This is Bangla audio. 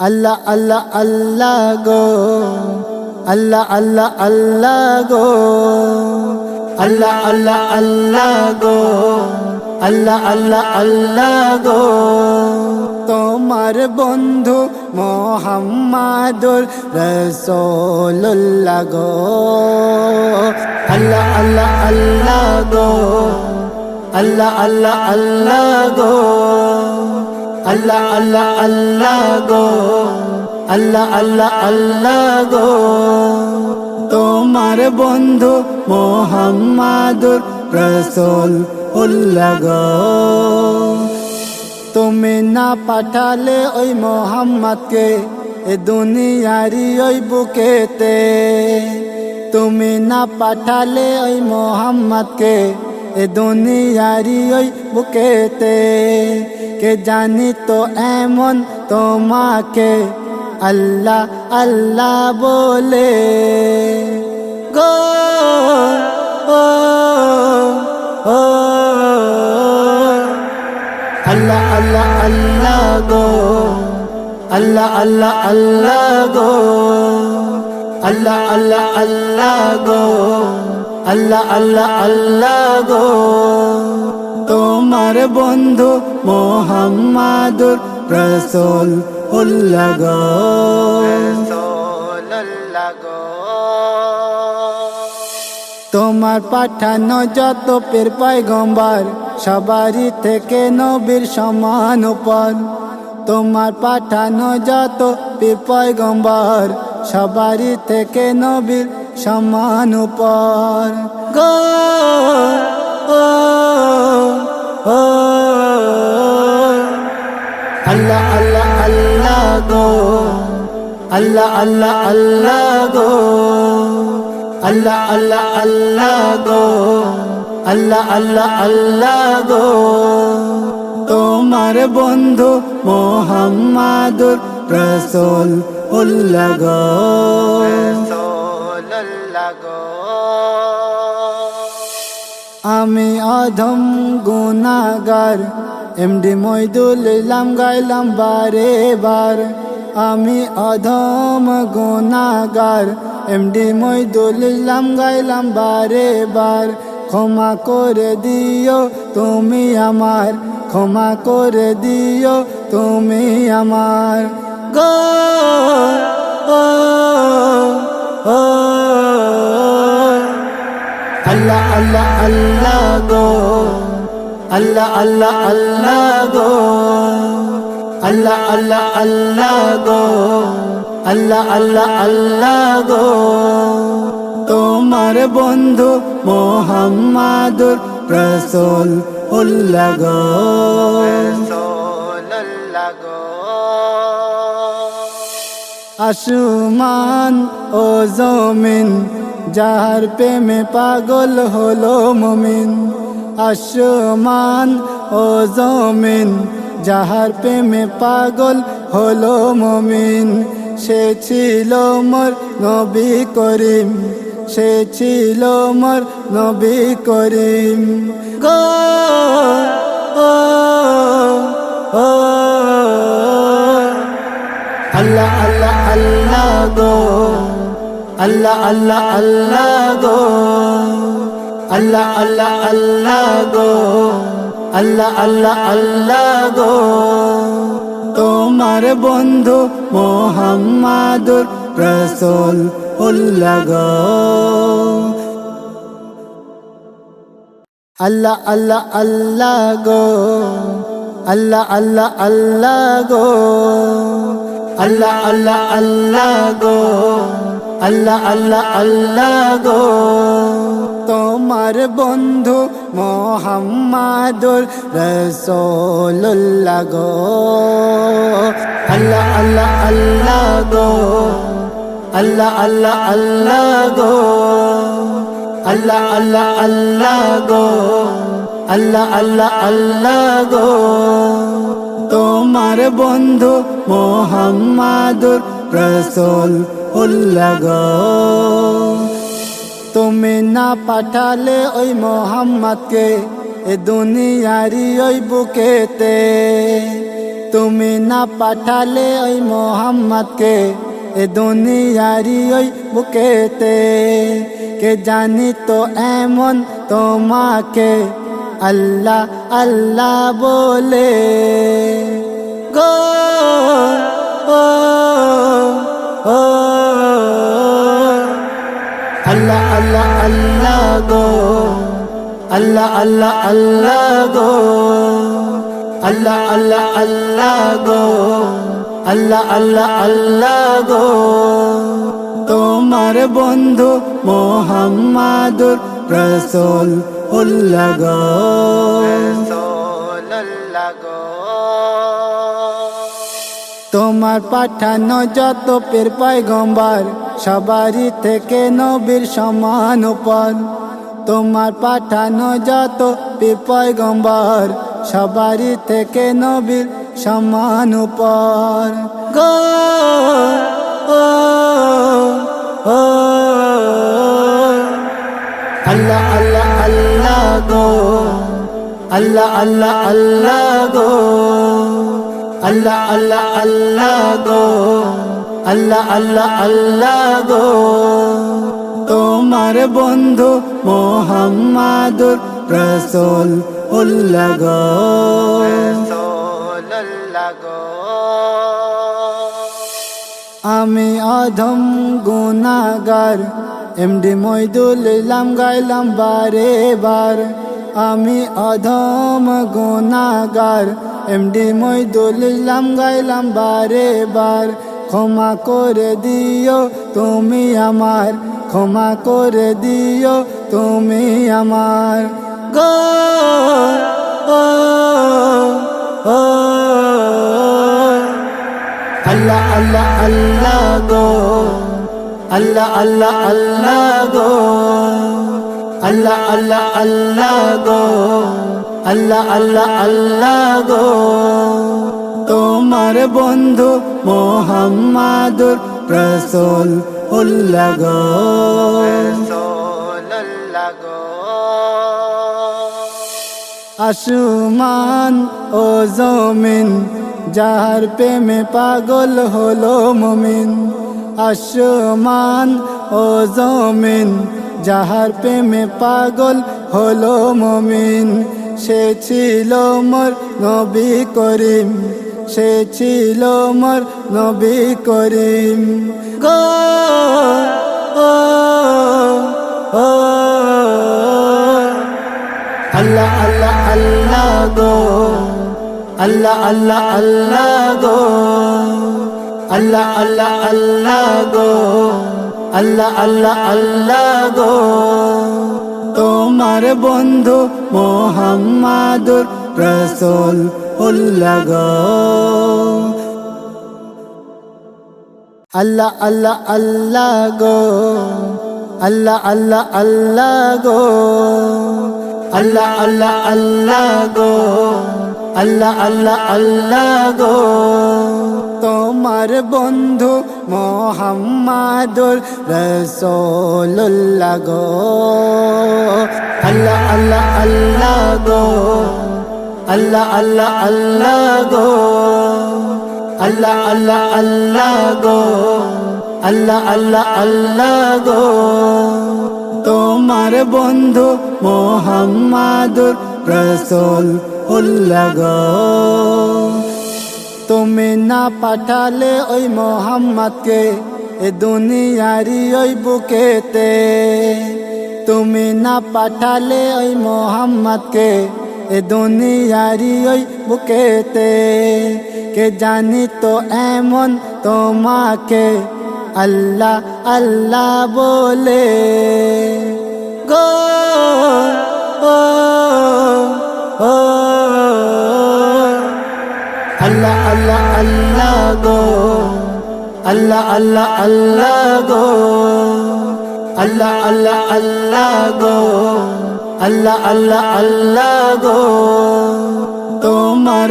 আল্লাহ আল্লাহ আল্লাহ গো। আল্লাহ আল্লাহ আল্লাহ গো। আল্লাহ আল্লাহ আল্লাহ গো। আল্লাহ আল্লাহ আল্লাহ গো। তোমার বন্ধু মোহাম্মদুর রসোল্লাহ গো। আল্লাহ আল্লাহ আল্লাহ গো। আল্লাহ আল্লাহ আল্লাহ গো। আল্লাহ আল্লাহ আল্লাহ গো, আল্লাহ আল্লাহ আল্লাহ গো। তোমার বন্ধু মোহাম্মদুর রসুল উল্লাহ গো। তুমি না পাঠালে ওই মোহাম্মদকে, এ দুনিয়ারি ওই বুকেতে। তুমি না পাঠালে ওই মোহাম্মদকে এ দুনিয়ারি ওই বুকেতে। কে জানি তো এমন তোমাকে আল্লাহ আল্লাহ বলে। গো, ও ও, আল্লাহ আল্লাহ আল্লাহ গো। আল্লাহ আল্লাহ আল্লাহ গো। আল্লাহ আল্লাহ আল্লাহ গো। আল্লাহ আল্লাহ আল্লাহ গো। তোমার বন্ধু মোহাম্মদুর রসুল উল্লাহ গো। তোমার পাঠানো যত পীর গম্বার সবারই থেকে নবীর সমান উপর। তোমার পাঠানো যত পীর পয়গম্বর সবারই থেকে নবীর সমান উপর। গো ও ও। আল্লাহ আল্লাহ আল্লাহ গো। আল্লাহ আল্লাহ আল্লাহ গো। আল্লাহ আল্লাহ আল্লাহ গো। আল্লাহ আল্লাহ আল্লাহ গো। তোমার বন্ধু মোহাম্মদুর রসুল উল্লাহ গো। আমি অধম গুনাগার এমডি মইদুল ইলাম গাইলাম বারে বার। আমি অধম গুনাগার এমডি মইদুল ইলাম গাইলাম বারে বার। ক্ষমা করে দিও তুমি আমার ক্ষমা করে দিও তুমি আমার। গো আল্লাহ আল্লাহ আল্লাহ গো, আল্লাহ আল্লাহ আল্লাহ গো, আল্লাহ আল্লাহ আল্লাহ গো, আল্লাহ আল্লাহ আল্লাহ গো। তোমার বন্ধু মোহাম্মদুর রসুল উল্লাহ আসমান ও জমিন, যাহার প্রেমে পাগল হলো মমিন। আসমান ও জমিন, যাহার প্রেমে পাগল হলো মমিন। সে ছিল মোর নবী করিম, সে ছিল মোর নবী করিম। গো আল্লাহ গো আল্লাহ আল্লাহ আল্লাহ গো। আল্লাহ আল্লাহ আল্লাহ গো। আল্লাহ আল্লাহ আল্লাহ গো। তোমার বন্ধু মোহাম্মদুর রসুল উল্লাহ গো। আল্লাহ আল্লাহ আল্লাহ গো। আল্লাহ আল্লাহ আল্লাহ গো। আল্লাহ আল্লাহ আল্লাহ গো, আল্লাহ আল্লাহ আল্লাহ গো। তোমার বন্ধু মোহাম্মদুর রসোল্লাহ গো। আল্লাহ আল্লাহ আল্লাহ গো, আল্লাহ আল্লাহ আল্লাহ গো। আল্লাহ আল্লাহ আল্লাহ গো, আল্লাহ আল্লাহ আল্লাহ গো। তোমার বন্ধু মোহাম্মদুর রসুল উল্লাহ গো। তুমি না পাঠালে ওই মোহাম্মদকে, এ দুনিয়ারি ওই বুকেতে। তুমি না পাঠালে ওই মোহাম্মদকে, এ দুনিয়ারি ওই বুকেতে। কে জানি তো এমন তোমাকে? আল্লাহ আল্লাহ বলে, গো, ও ও, আল্লাহ আল্লাহ আল্লাহ গো, আল্লাহ আল্লাহ আল্লাহ গো, আল্লাহ আল্লাহ আল্লাহ গো, আল্লাহ আল্লাহ আল্লাহ গো। তোমার বন্ধু মোহাম্মদুর রসুল। তোমার পাঠানো যত পীর পয়গম্বর, সবারই থেকে নবীর সমান উপর। তোমার পাঠানো যত পীর পয়গম্বর, সবারই থেকে নবীর সমান উপর। গো আল্লাহ আল্লাহ গো আল্লাহ আল্লাহ আল্লাহ গো আল্লাহ আল্লাহ আল্লাহ গো আল্লাহ আল্লাহ আল্লাহ গো। তোমার বন্ধু মোহাম্মদুর রসুল উল্লাহ গো। আমি অধম গুনাগার এমডি মইদুল ইলাম গাইলাম বারে বার আমি অধম গুনাগার এমডি মইদুল ইলাম গাইলাম বারে বার ক্ষমা করে দিও তুমি আমার ক্ষমা করে দিও তুমি আমার গো ও আল্লাহ আল্লাহ আল্লাহ গো আল্লাহ আল্লাহ আল্লাহ গো। আল্লাহ আল্লাহ আল্লাহ গো। আল্লাহ আল্লাহ আল্লাহ গো। তোমার বন্ধু মোহাম্মদুর রসুল উল্লাহ গো। আসমান ও জমিন যাহার প্রেমে পাগল হলো মমিন। আসমান ও জমিন, যাহার প্রেমে পাগল হলো মমিন। সে ছিল মোর নবী করিম, সে ছিল মোর নবী করিম। গো, ও আল্লাহ আল্লাহ আল্লাহ গো, আল্লাহ আল্লাহ আল্লাহ গো। আল্লাহ আল্লাহ আল্লাহ গো। আল্লাহ আল্লাহ আল্লাহ গো। তোমার বন্ধু মোহাম্মদুর রসুল উল্লাহ গো। আল্লাহ আল্লাহ আল্লাহ গো। আল্লাহ আল্লাহ আল্লাহ গো। আল্লাহ আল্লাহ আল্লাহ গো। আল্লাহ আল্লাহ আল্লাহ গো। তোমার বন্ধু মোহাম্মদুর রসুল্লাহ গো। আল্লাহ আল্লাহ আল্লাহ গো। আল্লাহ আল্লাহ আল্লাহ গো। আল্লাহ আল্লাহ আল্লাহ গো। আল্লাহ আল্লাহ আল্লাহ গো। তোমার বন্ধু মোহাম্মদুর রসুল উল্লাহ না পাঠালে ওই মোহাম্মদকে, এ দুনিয়ারি ওই বুকেতে। তুমি না পাঠালে ওই মোহাম্মদকে, এ দুনিয়ারি ওই বুকেতে। কে জানি তো এমন তোমাকে আল্লাহ আল্লাহ বলে। গো, ও আল্লাহ আল্লাহ আল্লাহ গো। আল্লাহ আল্লাহ আল্লাহ গো। আল্লাহ আল্লাহ আল্লাহ গো। আল্লাহ আল্লাহ আল্লাহ গো। তোমার